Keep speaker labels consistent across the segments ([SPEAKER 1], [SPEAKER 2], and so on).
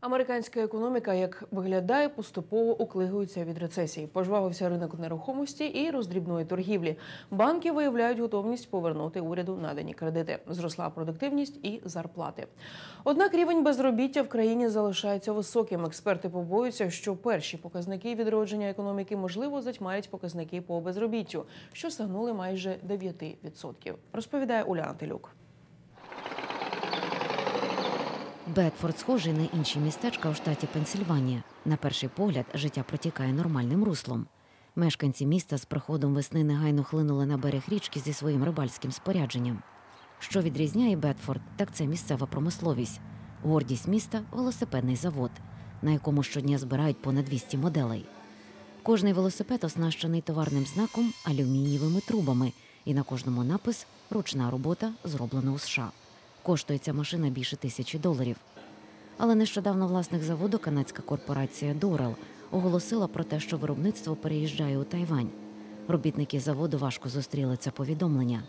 [SPEAKER 1] Американська економіка, як виглядає, поступово оклигується від рецесії. Пожвавився ринок нерухомості і роздрібної торгівлі. Банки виявляють готовність повернути уряду надані кредити. Зросла продуктивність і зарплати. Однак рівень безробіття в країні залишається високим. Експерти побоюються, що перші показники відродження економіки можливо затьмарять показники по безробіттю, що сягнули майже 9%. Розповідає Уляна Телюк.
[SPEAKER 2] Бетфорд схожий на інші містечка у штаті Пенсільванія. На перший погляд, життя протікає нормальним руслом. Мешканці міста з приходом весни негайно хлинули на берег річки зі своїм рибальським спорядженням. Що відрізняє Бетфорд, так це місцева промисловість. Гордість міста велосипедний завод, на якому щодня збирають понад 200 моделей. Кожний велосипед оснащений товарним знаком алюмінієвими трубами, і на кожному напис ручна робота зроблена у США. Коштує ця машина більше тисячі доларів. Але нещодавно власник заводу канадська корпорація Дорел оголосила про те, що виробництво переїжджає у Тайвань. Робітники заводу важко зустріли це повідомлення.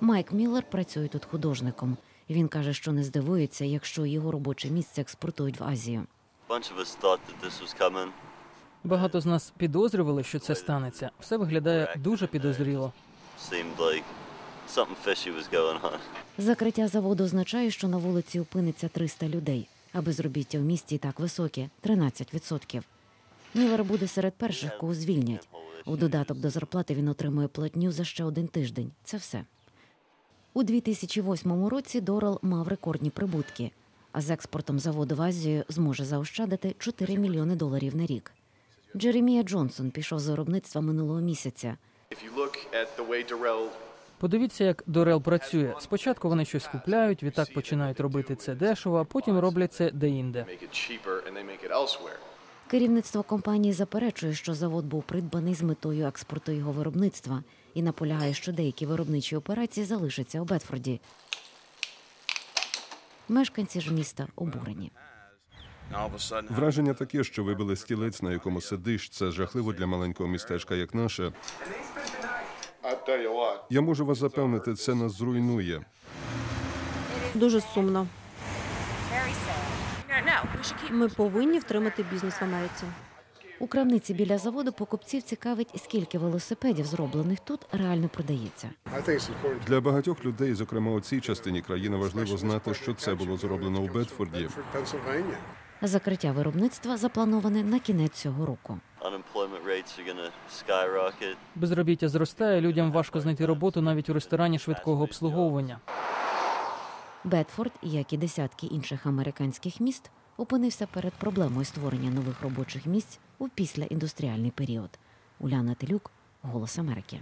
[SPEAKER 2] Майк Міллер працює тут художником. Він каже, що не здивується, якщо його робоче місце експортують в Азію.
[SPEAKER 3] Багато з нас підозрювали, що це станеться. Все виглядає дуже підозріло.
[SPEAKER 2] Закриття заводу означає, що на вулиці опиниться 300 людей, а безробіття в місті і так високе 13%. Міллер буде серед перших, кого звільнять. У додаток до зарплати він отримує платню за ще один тиждень. Це все. У 2008 році Дорал мав рекордні прибутки, а з експортом заводу в Азію зможе заощадити 4 мільйони доларів на рік. Джеремія Джонсон пішов з виробництва минулого місяця.
[SPEAKER 3] Подивіться, як Дорел працює. Спочатку вони щось купляють, відтак починають робити це дешево, а потім роблять це деінде.
[SPEAKER 2] Керівництво компанії заперечує, що завод був придбаний з метою експорту його виробництва і наполягає, що деякі виробничі операції залишаться у Бетфорді. Мешканці ж міста обурені.
[SPEAKER 4] Враження таке, що вибили стілець, на якому сидиш. Це жахливо для маленького містечка, як наше. Я можу вас запевнити, це нас зруйнує.
[SPEAKER 5] Дуже сумно. Ми повинні втримати бізнес в Америці.
[SPEAKER 2] У крамниці біля заводу покупців цікавить, скільки велосипедів, зроблених тут, реально продається.
[SPEAKER 4] Для багатьох людей, зокрема у цій частині країни, важливо знати, що це було зроблено у Бетфорді.
[SPEAKER 2] Закриття виробництва заплановане на кінець цього року.
[SPEAKER 3] Безробіття зростає, людям важко знайти роботу навіть у ресторані швидкого обслуговування.
[SPEAKER 2] Бетфорд, як і десятки інших американських міст, опинився перед проблемою створення нових робочих місць у післяіндустріальний період. Уляна Телюк, Голос Америки.